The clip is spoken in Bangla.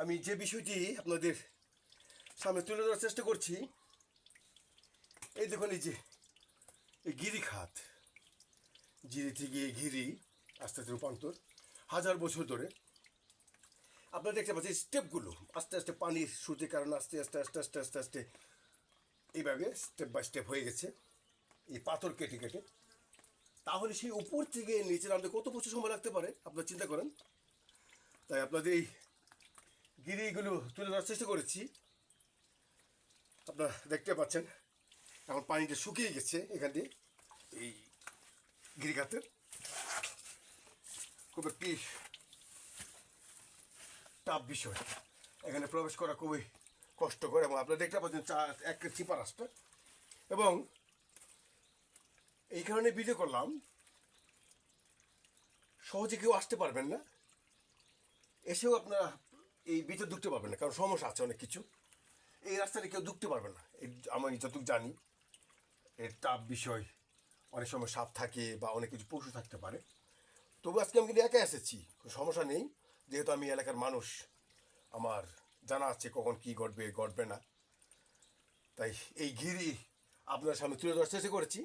আমি যে বিষয়টি আপনাদের সামনে তুলে ধরার চেষ্টা করছি, এই দেখুন এই যে গিরি খাত। গিরি থেকে গিরি আস্তে আস্তে রূপান্তর, হাজার বছর ধরে। আপনারা দেখতে পাচ্ছেন স্টেপগুলো আস্তে আস্তে পানির সূর্যের কারণে আস্তে আস্তে আস্তে আস্তে আস্তে আস্তে এইভাবে স্টেপ বাই স্টেপ হয়ে গেছে। এই পাথর কেটে কেটে। তাহলে সেই উপর থেকে নিচে নামতে কত বছর সময় লাগতে পারে? আপনারা চিন্তা করেন। তাই আপনাদের এই গিরিগুলো তুলে ধরার চেষ্টা করেছি। আপনারা দেখতে পাচ্ছেন, এখন পানিটা শুকিয়ে গেছে এখান দিয়ে, এই গিরিখাতে। খুব একটি টাফ বিষয়। এখানে প্রবেশ করা খুবই কষ্টকর এবং আপনারা দেখতে পাচ্ছেন চা, এক চিপা রাস্তা এবং এই কারণে ভিডিও করলাম, সহজে কেউ আসতে পারবেন না। এসেও আপনারা এই ভিতরে ঢুকতে পারবেন না, কারণ সমস্যা আছে অনেক কিছু। এই রাস্তাটা কেউ ঢুকতে পারবে না। এই আমি যতটুকু জানি, এর তাপ বিষয়, অনেক সময় সাপ থাকে বা অনেক কিছু পশু থাকতে পারে। তবু আজকে আমি কিন্তু একাই এসেছি, কোনো সমস্যা নেই। যেহেতু আমি এলাকার মানুষ, আমার জানা আছে কখন কি ঘটবে ঘটবে না। তাই এই ঘিরি আপনার সামনে তুলে ধরার চেষ্টা করেছি।